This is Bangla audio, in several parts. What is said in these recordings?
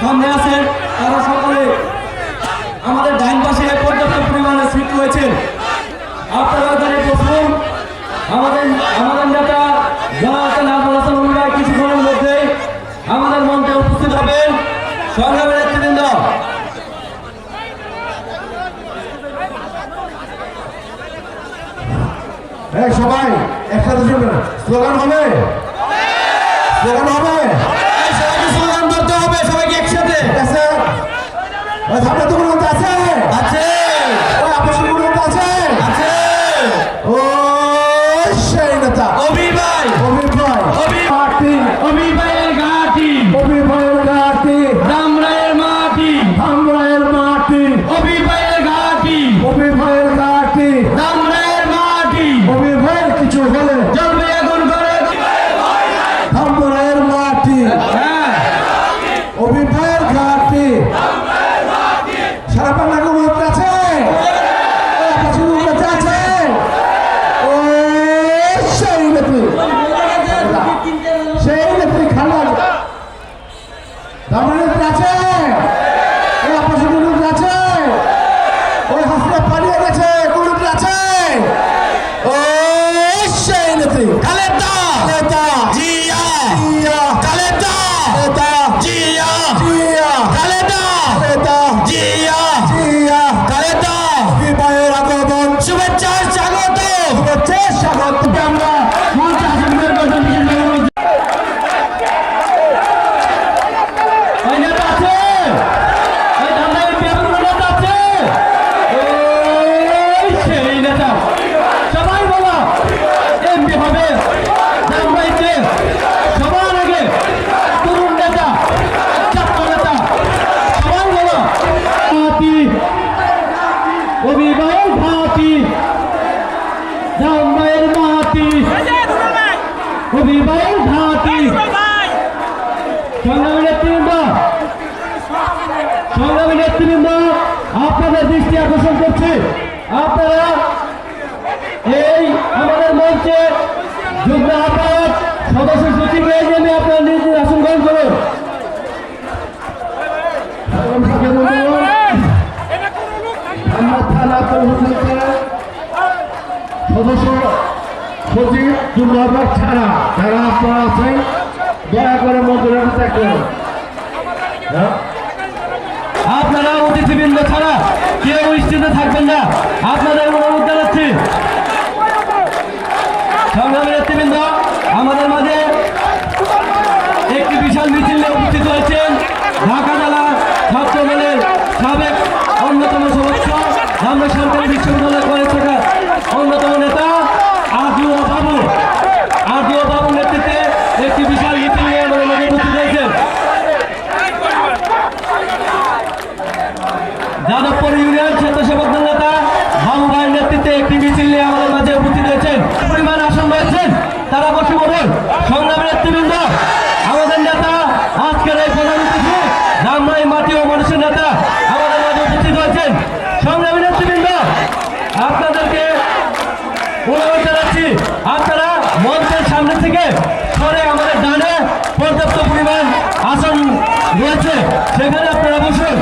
সামনে আছেন তারা সকলে আমাদের ডাইন পাশে পর্যাপ্ত পরিমাণে সিট রয়েছেন আপনারা ওখানে বসুন। আমাদের আমাদের নেতা জনাতন আবুল হাসান উল্লাহ কিছুক্ষণের মধ্যে আমাদের মঞ্চে উপস্থিত হবেন। সংগ্রামের নেতৃবৃন্দ। সবাই একসাথে শুনবেন স্লোগান হবে? আপনারা অতিথিবৃন্দ ছাড়া কেউ স্টেজে থাকবেন না। আপনারা ঘরে আমাদের ডানে পর্যাপ্ত পরিমাণ আসন রয়েছে। সেখানে আপনারা বসুন।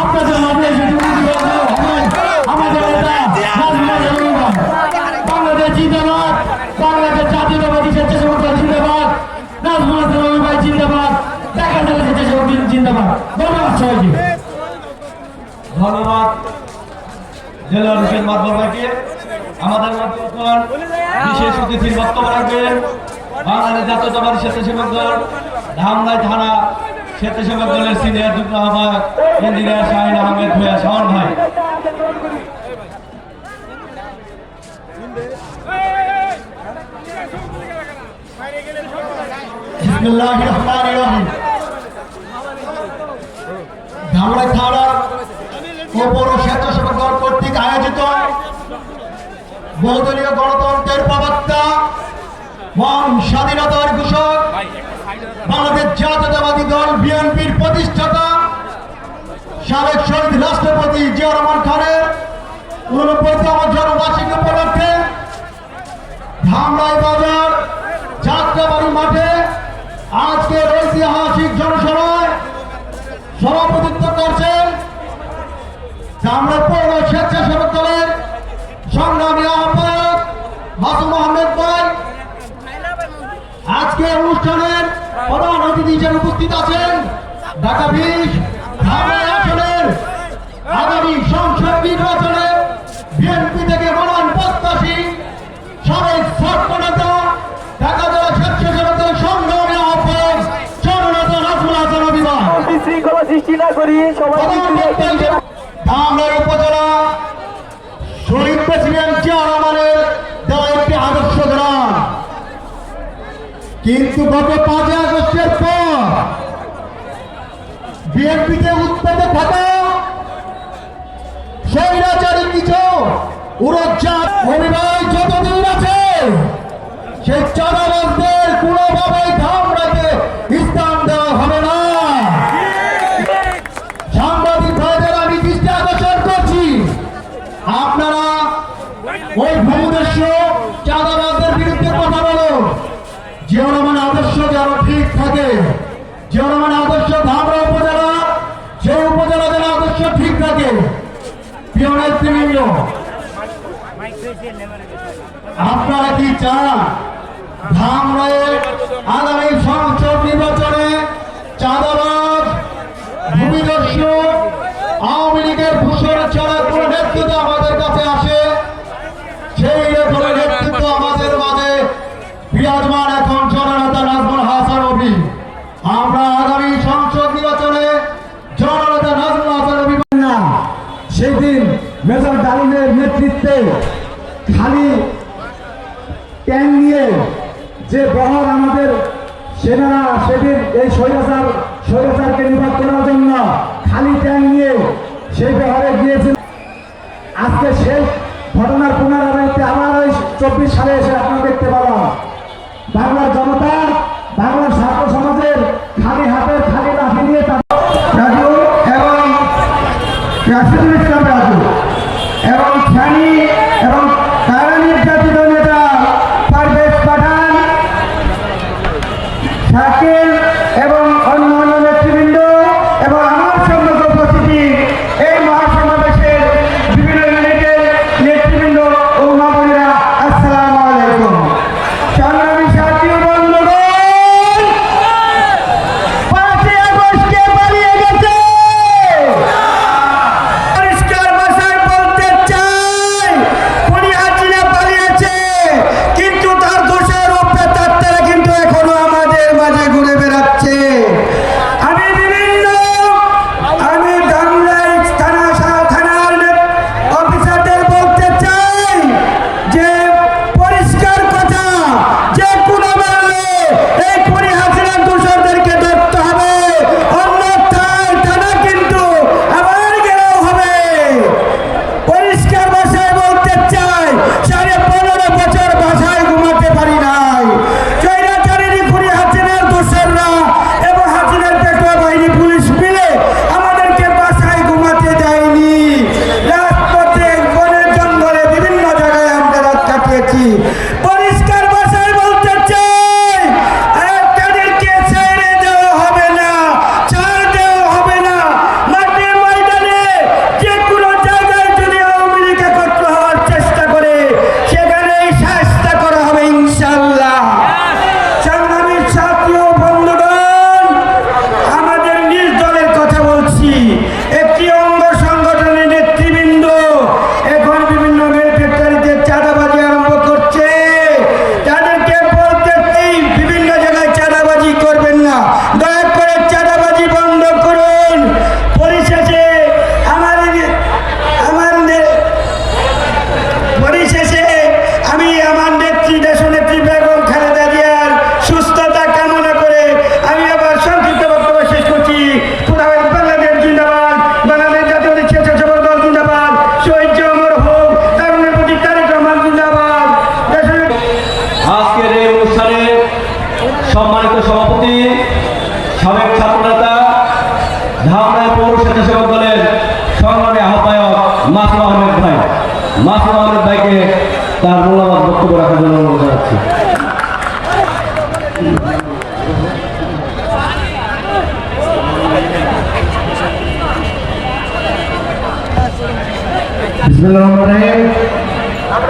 আপনাদের মাঝে আমাদের বাংলাদেশ জিন্দাবাদ। বাংলাদেশ জাতীয়তাবাদী স্বেচ্ছাসেবক দল জিন্দাবাদ। নাজমুল হাসান ভাই জিন্দাবাদ। দেখা যাবে স্বেচ্ছাসেবক জিন্দাবাদ। ধন্যবাদ সবাইকে। ধন্যবাদ জেলা হোসেন মাতবর ভাইকে আমাদের বিশেষ অতিথির বক্তব্য রাখবেন। বাংলাদেশ জাতীয়তাবাদী স্বেচ্ছাসেবক দল ধামরাই থানা স্বেচ্ছাসেবক দলের সিনিয়র যুগ্ম আহ্বায়ক ইঞ্জিনিয়ার শাহিন আহমেদ ভূয়া শাহন ভাই। দল কর্তৃক আয়োজিত বহুদলীয় গণতন্ত্রের প্রবক্তা মহান স্বাধীনতা আমাদের জাতীয়তাবাদী দল, বিএনপির প্রতিষ্ঠাতা, সাবেক শহীদ রাষ্ট্রপতি জিয়া রহমান খানের আমার জন্মবার্ষিকী উপলক্ষে ধামরাইবাদ ধামরাই উপজেলা শহীদ প্রেসিডেন্ট জিয়া দেওয়া একটি আদর্শ গ্রাম। কিন্তু গত পাঁচই আগস্টের পর বিএনপিতে উৎপাদে থাকা স্বৈরাচারী অভিনয় যতদিন আছে সেই চাঁদাবাজদের কোনোভাবে আপনারা কি চান? ধাম রায়ের আগামী সংসদ নির্বাচন Şaşırdınız da Brazil. Erol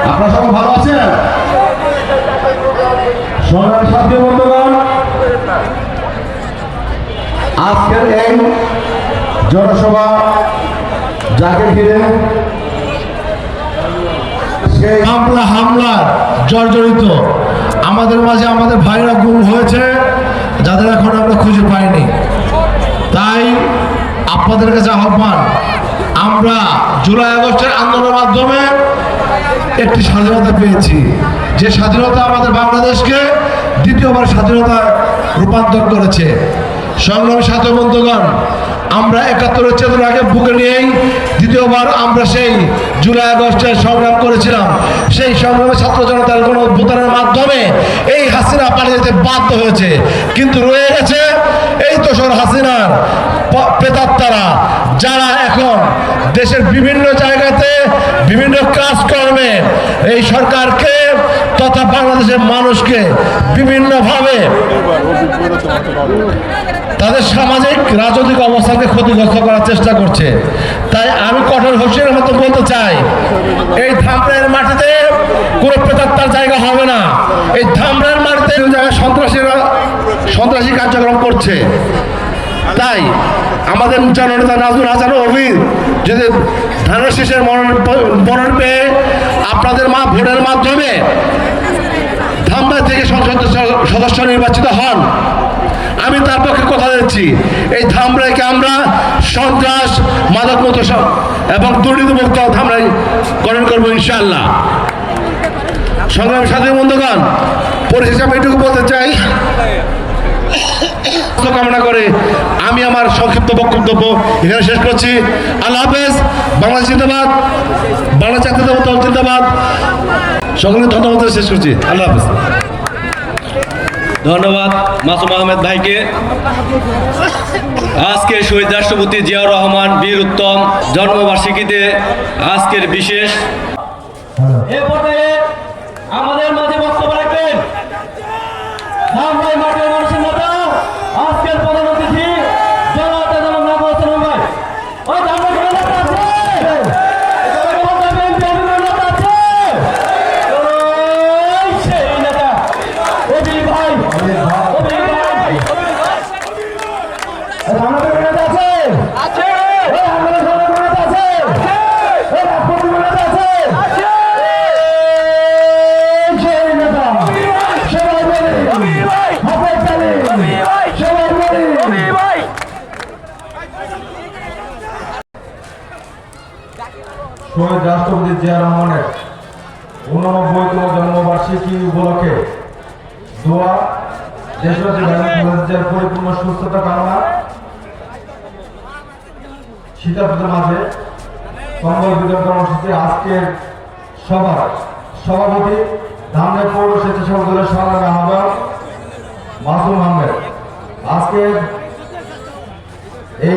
আপনারা সবাই ভালো আছেন? সংগ্রামী সাথী বন্ধুগণ, আজকের এই জনসভা যাকে ঘিরে সেই হামলা হামলা জর্জরিত, আমাদের মাঝে আমাদের ভাইরা গুম হয়েছে, যাদের এখন আমরা খুঁজে পাইনি। তাই আপনাদের কাছে আহ্বান আমরা জুলাই আগস্টের আন্দোলনের মাধ্যমে একটি স্বাধীনতা পেয়েছি। যে স্বাধীনতা আমাদের বাংলাদেশকে দ্বিতীয়বার স্বাধীনতায় রূপান্তর করেছে। সংগ্রামী সাথী বন্ধুগণ, আমরা একাত্তরের চেতনাকে বুকে নিয়েই দ্বিতীয়বার আমরা সেই জুলাই আগস্টে সংগ্রাম করেছিলাম। সেই সংগ্রামে ছাত্র জনতার কোনো ভূতানের মাধ্যমে এই হাসিনা পালিয়ে যেতে বাধ্য হয়েছে। কিন্তু রয়ে গেছে এই তোষর হাসিনার প্রেতাত্মারা যারা এখন দেশের বিভিন্ন জায়গাতে বিভিন্ন কাজকর্মে এই সরকারকে তথা বাংলাদেশের মানুষকে বিভিন্নভাবে তাদের সামাজিক, রাজনৈতিক অবস্থাকে ক্ষতিগ্রস্ত করার চেষ্টা করছে। তাই আমি কঠোর হোসেনের মতো বলতে চাই, এই ধামরাইয়ের মাটিতে কোনো প্রেতাত্মার জায়গা হবে না। এই ধামরাইয়ের মাটিতে জায়গায় সন্ত্রাসীরা, সন্ত্রাসী কার্যক্রম করছে। তাই আমাদের জননেতা নাজমুল হাসান অভির যদি ধানের শীষের মরণ পেয়ে আপনাদের মা ভোটের মাধ্যমে ধামরাই থেকে সংসদ সদস্য নির্বাচিত হন, আমি তার পক্ষে কথা দিচ্ছি। এই ধামরাইকে আমরা সন্ত্রাস, মাদক মতো এবং দুর্নীতিমুক্ত ধামরাই গঠন করব ইনশাআল্লাহ। সংগ্রামী সাথী বন্ধুগণ, পরিশেষে আমি এটুকু বলতে চাই কামনা করে আমি আমার সংক্ষিপ্ত বক্তব্য এখানে শেষ করছি। আল্লাহ হাফেজ, বাংলাদেশ জিন্দাবাদ বাংলা জাতীয়তাবাদ জিন্দাবাদ। সকলকে ধন্যবাদ শেষ করছি। আল্লাহ হাফেজ। ধন্যবাদ মাসুম আহমেদ ভাইকে। আজকে শহীদ রাষ্ট্রপতি জিয়াউর রহমান বীর উত্তম জন্মবার্ষিকীতে আজকের বিশেষ। আমাদের মাঝে বক্তব্য রাখবেন মানুষের নেতা আজকের প্রধান অতিথি জনতা জনক নাম হোসেন ভাই ওই ধামরাই কোনো নেতা আছে ধামরাই BNP এর কোনো নেতা আছে? ওই সেই নেতা অভি ভাই অভি ভাই ধামরাই কোনো নেতা আছে আছে এই ধামরাই কোনো নেতা আছে এই রাজপথে কোনো নেতা আছে এই সেই নেতা সবাই বলে হাতে তালি সবাই বলে ভাই শহীদ রাষ্ট্রপতি জিয়া রহমানের উননব্বইতম জন্মবার্ষিকী উপলক্ষে দোয়া দেশবাসী খালেদার পরিপূর্ণ সুস্থতা কামনা শীতার্থদের মাঝে কম্বল বিতরণ কর্মসূচি আজকের সভার সভাপতি ধামরাই পৌর স্বেচ্ছাসেবক দলের সংগ্রামী আহ্বায়ক মাসুম আহমেদ আজকের এই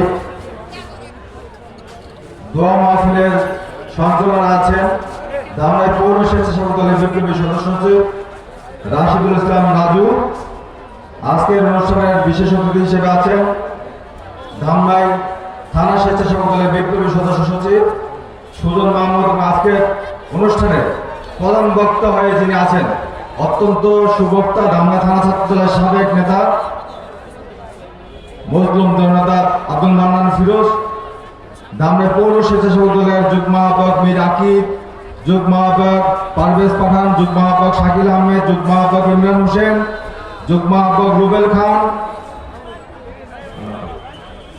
দোয়া মাহফিলের সঞ্চালনা আছেন ধামরাই পৌর স্বেচ্ছাসেবক দলের বিপ্লবী সদস্য সচিব রাশিদুল ইসলাম রাজু আজকের অনুষ্ঠানের বিশেষ অতিথি হিসেবে আছেন ধামরাই থানা স্বেচ্ছাসেবক দলের বিপ্লবী সদস্য সচিব সুজন মাহমুদ আজকের অনুষ্ঠানে প্রধান বক্তা হয়ে যিনি আছেন, অত্যন্ত সুবক্তা ধামরাই থানা ছাত্র দলের সাবেক নেতা মজলুম জনতা আব্দুল মান্নান ফিরোজ দামরে পৌর স্বেচ্ছাসেবক দলের যুগ্ম আহ্বায়ক মীর আকিব, যুগ্ম আহ্বায়ক পারভেজ পাঠান, যুগ্ম আহ্বায়ক শাকিল আহমেদ, যুগ্ম আহ্বায়ক ইমরান হোসেন, যুগ্ম আহ্বায়ক রুবেল খান,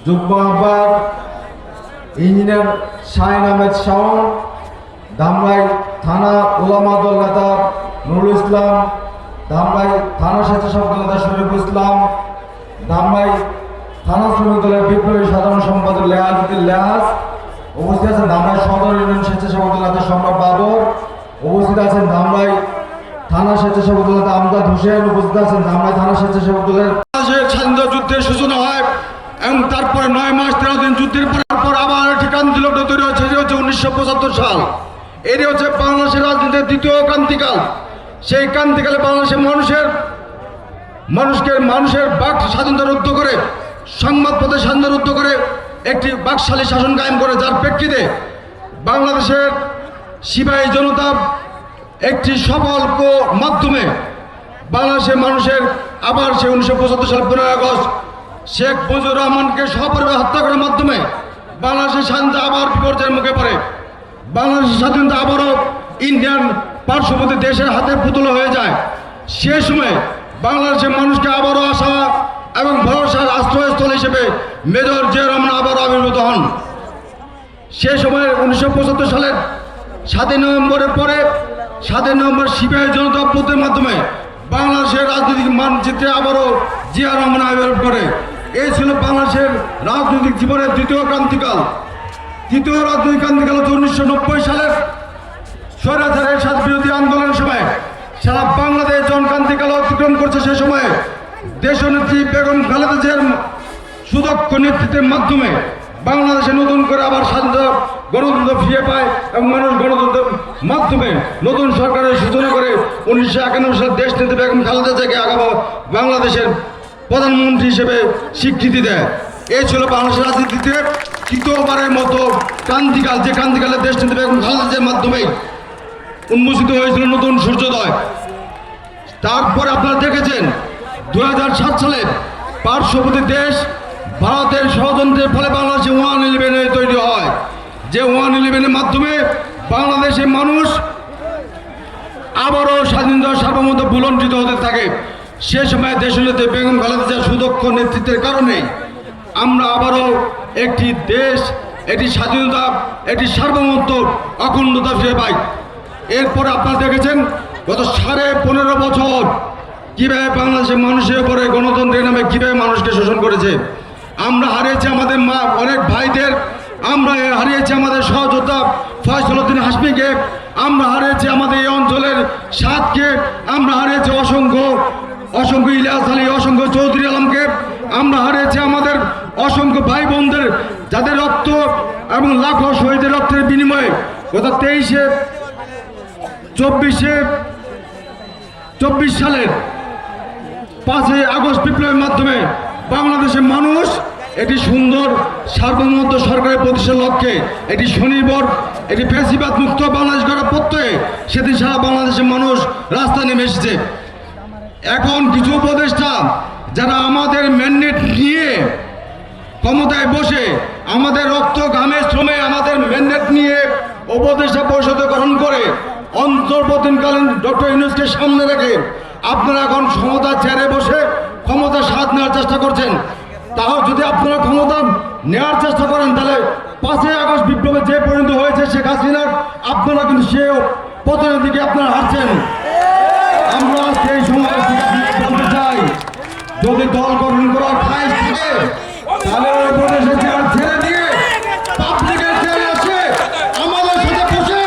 যুগ্ম আহ্বায়ক ইঞ্জিনিয়ার শাহিন আহমেদ শাওন দামরাই থানা ওলামা নেতা নুরুল ইসলাম, দামরাই থানা স্বেচ্ছাসেবক নেতা শরীফুল ইসলাম, দামরাই থানা শ্রমিক দলের বিপ্লবী সাধারণ সম্পাদক লেহাজুদ্দিন লেহাজ, উপস্থিত আছেন দামরাই সদর ইউনিয়ন স্বেচ্ছাসেবক দল নেতা সম্রাট বাবর উপস্থিত আছেন দামরাই থানা স্বেচ্ছাসেবক দল নেতা আমজাদ হোসেন, উপস্থিত আছেন দামরাই থানা স্বেচ্ছাসেবক দলের স্বাধীনতা যুদ্ধের সূচনা হয়। এবং তারপরে নয় মাস তেরো দিন যুদ্ধের পর পর আবার একটি কান্তিলগ্ন তৈরি হয়েছে যে হচ্ছে উনিশশো পঁচাত্তর সাল। এটি হচ্ছে বাংলাদেশের রাজনীতির দ্বিতীয় ক্রান্তিকাল। সেই ক্রান্তিকালে বাংলাদেশের মানুষের মানুষকে মানুষের বাক স্বাধীনতা রুদ্ধ করে সংবাদপত্রের স্বাধীনতা রুদ্ধ করে একটি বাকশালী শাসন কায়েম করে, যার প্রেক্ষিতে বাংলাদেশের সিপাহী জনতা একটি সফল মাধ্যমে বাংলাদেশের মানুষের আবার সে উনিশশো পঁচাত্তর সাল পনেরোই আগস্ট শেখ মুজিবুর রহমানকে সপরিবার হত্যা করার মাধ্যমে বাংলাদেশের স্বাধীনতা আবার বিপর্যয়ের মুখে পড়ে। বাংলাদেশের স্বাধীনতা আবারও ইন্ডিয়ান পার্শ্ববর্তী দেশের হাতে পুতুল হয়ে যায়। সে সময় বাংলাদেশের মানুষকে আবারও আশা এবং ভরসার আশ্রয়স্থল হিসেবে মেজর জিয়া রহমান আবারও আবির্ভূত হন। সে সময় উনিশশো পঁচাত্তর সালের সাতই নভেম্বরের পরে সাতই নভেম্বর সিপাহী জনতা অভ্যুত্থানের মাধ্যমে বাংলাদেশের রাজনৈতিক মানচিত্রে আবারও জিয়া রহমান আবির্ভাব করে। এই ছিল বাংলাদেশের রাজনৈতিক জীবনের দ্বিতীয় ক্রান্তিকাল। তৃতীয় রাজনৈতিক ক্রান্তিকাল হচ্ছে উনিশশো নব্বই সালের স্বৈরাচারের সাথে বিরোধী আন্দোলনের সময়। সারা বাংলাদেশ জনক্রান্তিকাল অতিক্রম করছে সে সময়ে। দেশনেত্রী বেগম খালেদা জিয়ার সুদক্ষ নেতৃত্বের মাধ্যমে বাংলাদেশে নতুন করে আবার স্বাধীনতা গণতন্ত্র ফিরে পায় এবং মানুষ গণতন্ত্রের মাধ্যমে নতুন সরকারের সূচনা করে। উনিশশো একানব্বই সালে দেশ নেত্রী বেগম খালেদা জিয়াকে আগামী বাংলাদেশের প্রধানমন্ত্রী হিসেবে স্বীকৃতি দেয়। এই ছিল বাংলাদেশের রাজনীতিতে তৃতীয়বারের মতো ক্রান্তিকাল, যে ক্রান্তিকালে দেশ নেত্রী বেগম খালেদা জিয়ার মাধ্যমেই উন্মোচিত হয়েছিল নতুন সূর্যোদয়। তারপরে আপনারা দেখেছেন দু সাত সালে পার্শ্ববর্তী দেশ ভারতের ষড়যন্ত্রের ফলে বাংলাদেশে ওয়ান ইলেভেনে তৈরি হয়। যে ওয়ান ইলেভেনের মাধ্যমে বাংলাদেশের মানুষ আবারও স্বাধীনতা সার্বভৌমত্ব বুলঞ্চিত হতে থাকে। সে সময় দেশনেত্রী বেগম খালেদা সুদক্ষ নেতৃত্বের কারণে আমরা আবারও একটি দেশ এটি স্বাধীনতা এটি সার্বভৌমত্ব অখণ্ডতা ফিরে পাই। এরপর আপনারা দেখেছেন গত সাড়ে পনেরো বছর কীভাবে বাংলাদেশের মানুষের উপরে গণতন্ত্রের নামে কীভাবে মানুষকে শোষণ করেছে। আমরা হারিয়েছি আমাদের মা, অনেক ভাইদের, আমরা হারিয়েছি আমাদের সহযোদ্ধা ফয়সলুদ্দিন হাসমিকে আমরা হারিয়েছি আমাদের এই অঞ্চলের সাতকে, আমরা হারিয়েছি অসংখ্য অসংখ্য ইলিয়াস আলী, অসংখ্য চৌধুরী আলমকে আমরা হারিয়েছি আমাদের অসংখ্য ভাই বোনদের যাদের রক্ত এবং লাখো শহীদের রক্তের বিনিময়ে গত তেইশে, চব্বিশে, চব্বিশ সালের পাঁচই আগস্ট বিপ্লবের মাধ্যমে বাংলাদেশের মানুষ এটি সুন্দর, সার্বভৌমত্ব সরকারের প্রতিষ্ঠার লক্ষ্যে এটি স্বনির্ভর এটি ফ্যাসিবাদ মুক্ত বাংলাদেশ করার প্রত্যয়ে সেদিন সারা বাংলাদেশের মানুষ রাস্তায় নেমে এসেছে। এখন কিছু উপদেষ্টা যারা আমাদের ম্যান্ডেট নিয়ে ক্ষমতায় বসে আমাদের রক্ত ঘামে শ্রমে আমাদের ম্যান্ডেট নিয়ে উপদেষ্টা পরিষদে গ্রহণ করে অন্তর্বর্তীকালীন ডক্টর ইউনুসকে সামনে রেখে আপনারা এখন ক্ষমতা চেয়ারে বসে ক্ষমতা স্বাদ নেওয়ার চেষ্টা করছেন। তাও যদি আপনারা ক্ষমতা নেওয়ার চেষ্টা করেন, তাহলে পাঁচই আগস্ট বিপ্লবে যে পরিণত হয়েছে শেখ হাসিনার, আপনারা কিন্তু সে পতনের দিকে আপনারা হারছেন। আমরা আজকে সময় চাই। যদি দল গঠন করার খাইশ থাকে তাহলে চেয়ার ছেড়ে দিয়ে পাবলিকের চেয়ারে আসে আমাদের সাথে বসে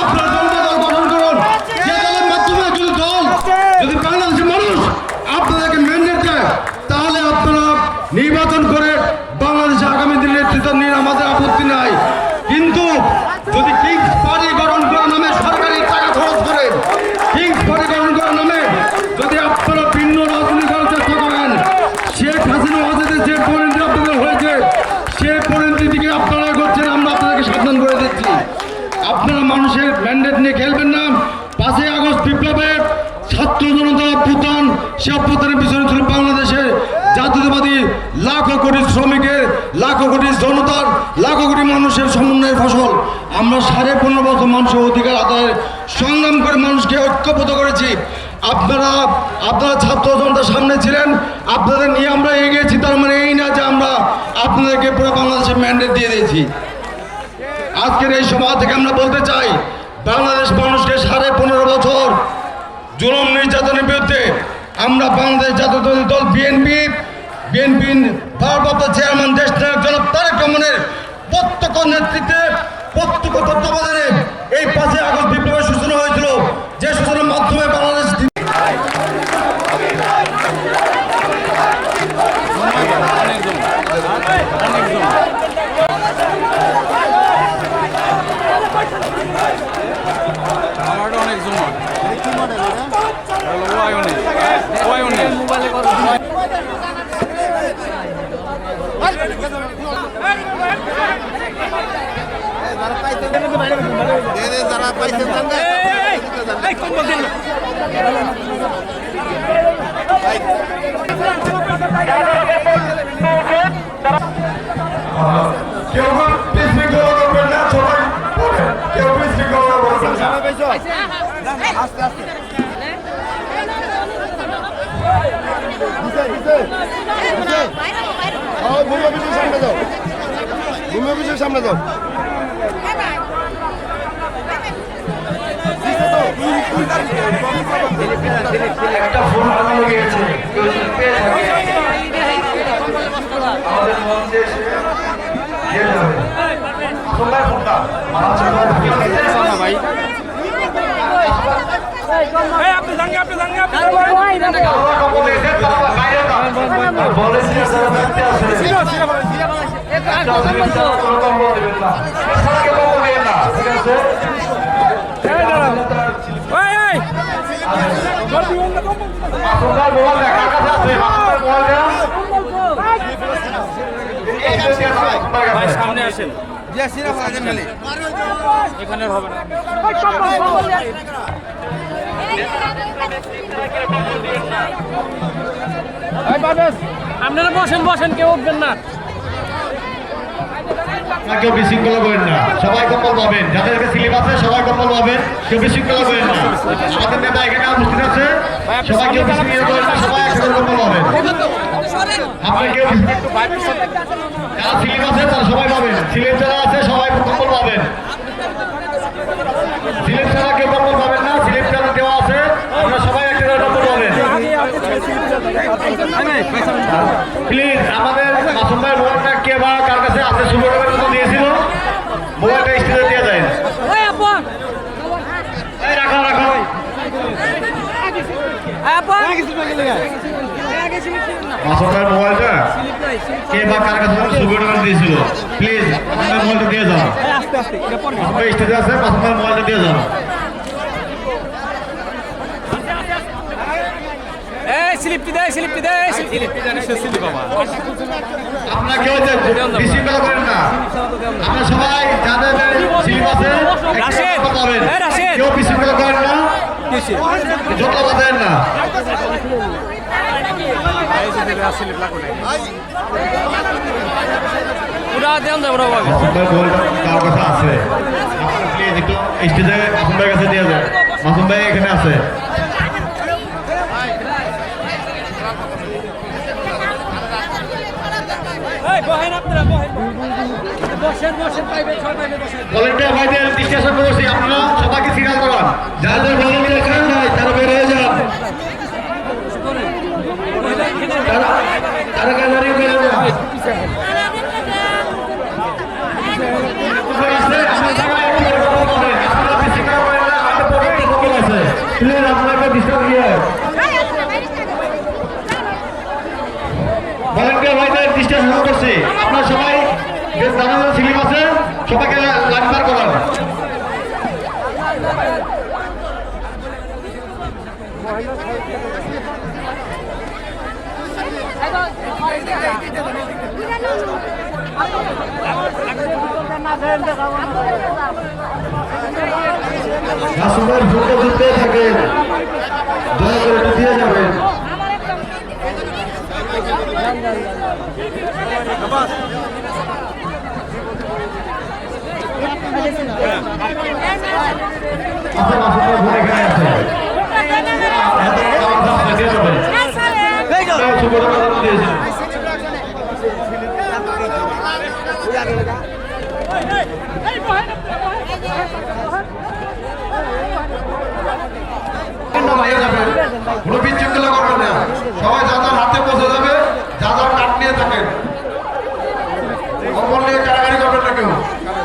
আপনারা জনতা দল গঠন করুন যে দলের মাধ্যমে যদি দল যদি বাংলাদেশের মানুষ আপনাদেরকে ম্যান্ডেট দেয় তাহলে আপনারা নির্বাচন করে বাংলাদেশে আগামী দিনের নেতৃত্ব নিয়ে আমাদের আপত্তি নাই কিন্তু যদি কিংস পার্টি গঠন করার নামে সরকারি টাকা খরচ করে কিংস পার্টি গঠন করার নামে যদি আপনারা ভিন্ন রাজনীতি করার চেষ্টা করেন শেখ হাসিনা ওয়াজেদের যে পরিণতি আপনাদের হয়েছে সে পরিণতি দিকে আপনারা করছেন আমরা আপনাদেরকে সাবধান করে দিচ্ছি আপনারা মানুষের ম্যান্ডেট নিয়ে খেলবেন না পাঁচই আগস্ট বিপ্লবে ছাত্র জনতা অভ্যুত্থান সে অভ্যুত্থানের পিছনে ছিল বাংলাদেশের জাতীয়তাবাদী লাখো কোটি শ্রমিকের লাখো কোটি জনতার লাখো কোটি মানুষের সমন্বয়ের ফসল আমরা সাড়ে পনেরো বছর মানুষের অধিকার আদায়ের সংগ্রাম করে মানুষকে ঐক্যবদ্ধ করেছি। আপনারা আপনারা ছাত্র জনতার সামনে ছিলেন, আপনাদের নিয়ে আমরা এগিয়েছি, তার মানে এই না যে আমরা আপনাদেরকে পুরো বাংলাদেশের ম্যান্ডেট দিয়ে দিয়েছি। আজকের এই সভা থেকে আমরা বলতে চাই, বাংলাদেশ মানুষকে সাড়ে পনেরো বছর জুলুম নির্যাতনের বিরুদ্ধে আমরা বাংলাদেশ জাতীয়তাবাদী দল বিএনপি বিএনপি ভারপ্রাপ্ত চেয়ারম্যান দেশ নায়ক জনাব তারেক রহমানের প্রত্যক্ষ নেতৃত্বে প্রত্যক্ষ তত্ত্বাবধানে এই পাঁচই আগস্ট বিপ্লবের সূচনা হয়েছিল যে সূচনার মাধ্যমে বাংলাদেশ মোবাইলে কেউ বিশৃঙ্খলা করবেন না সবাই। কেউ করবেন ভূমি অফিসের সামনে যাও। ভূমি অফিসের সামনে যাও। একটা ফোন বানানো গিয়েছে আমাদের মঞ্চে এসে দিয়ে ফোনটা ভাই বলেছি যারা ব্যক্তি আছে কোনো কম্বল আপনারা বসেন বসেন কেউ উঠবেন না। কেউ বিশৃঙ্খলা করেন না। সবাই কম্বল পাবেন। যাদের কাছে স্লিপ আছে, সবাই কম্বল পাবেন। কেউ বিশৃঙ্খলা করেন না। আমাদের নেতা এখানে উপস্থিত আছে। সবাই কেউ বিশৃঙ্খলা করেন না, সবাই একসাথে কম্বল পাবেন। আপনার কেউ যারা স্লিপ আছে, তারা সবাই পাবেন। স্লিপ যারা আছে, সবাই কম্বল পাবেন। স্লিপ ছাড়া কেউ কম্বল পাবেন না। স্লিপ যারা দেওয়া আছে আমরা সবাই একটা করে কম্বল পাবেন প্লিজ আমাদের মাসুম ভাই মোবাইলটা কে বা কার কাছে আছে সুবর্ণের জন্য দিয়েছিল। মোবাইলটা স্টেজে দিয়ে যায় রাখো রাখো। মাসুম ভাই মোবাইলটা কে বা কার কাছে সুবর্ণের দিয়েছিল। প্লিজ মোবাইলটা দিয়ে যাও স্টেজে আছে মাসুম ভাই মোবাইলটা দিয়ে যাও স্লিপটি দে স্লিপটি দে আপনারা কেউ যে বিশৃঙ্খলা করেন না। আমরা সবাই যাদের স্লিপ আছে রাশেদ, এই রাশেদ। কেউ বিশৃঙ্খলা করেন না? যত পুরা দেন বাবা কাছে আছে। আপনারা প্লিজ একটু স্টেজে মাসুম কাছে দিয়ে যান। মাসুম ভাই এখানে আছে। ভলেন্টিয়ার ভাইদের ভলেন্টিয়ার এখানে নাই তারা আপনাকে ডিস্টার্ব দিয়ে ভলেন্টিয়ার ভাইদের ডিস্টার্ব শুরু করছি আপনারা সবাই যে জানানো সিলিম আছে, সবাইকে লাইন পার করান। ভোটে জিততে থাকেন দয়া করে দিয়ে যাবেন। আপনার রাসুলের ভোট এখানে আছে আমার কাছে দিয়ে যাবেন সুবর্ণ কথা দিয়েছেন কোনো বিশৃঙ্খলা করবেন না সবাই যা হাতে পৌঁছে যাবে যা কাঠ নিয়ে থাকেন কম্বল নিয়ে কারাগারি করবেন না কেউ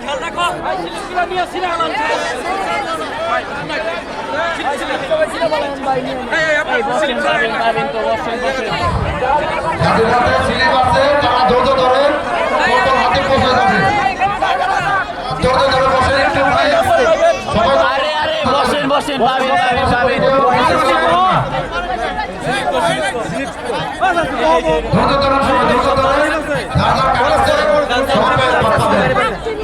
খেয়াল রাখো সিলিপগুলো নিয়ে সিনে গেলাম যাদের হাতে স্লিপ আছে তারা ধৈর্য বোতল হাতে পৌঁছে যাবে ধৈর্য ধরে বসে একটু বসেন বসেন পাবেন পাবেন পাবেন ধৈর্য সবাই ধৈর্য ধরেন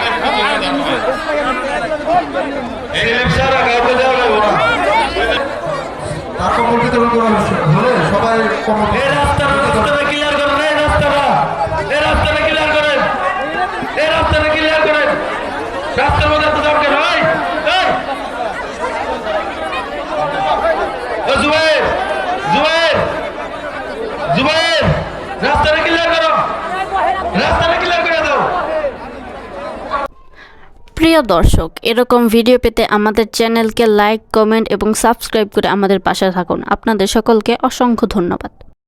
করেন। রাস্তার মধ্যে হয়? প্রিয় দর্শক, এরকম ভিডিও পেতে আমাদের চ্যানেলকে লাইক কমেন্ট এবং সাবস্ক্রাইব করে আমাদের পাশে থাকুন। আপনাদের সকলকে অসংখ্য ধন্যবাদ।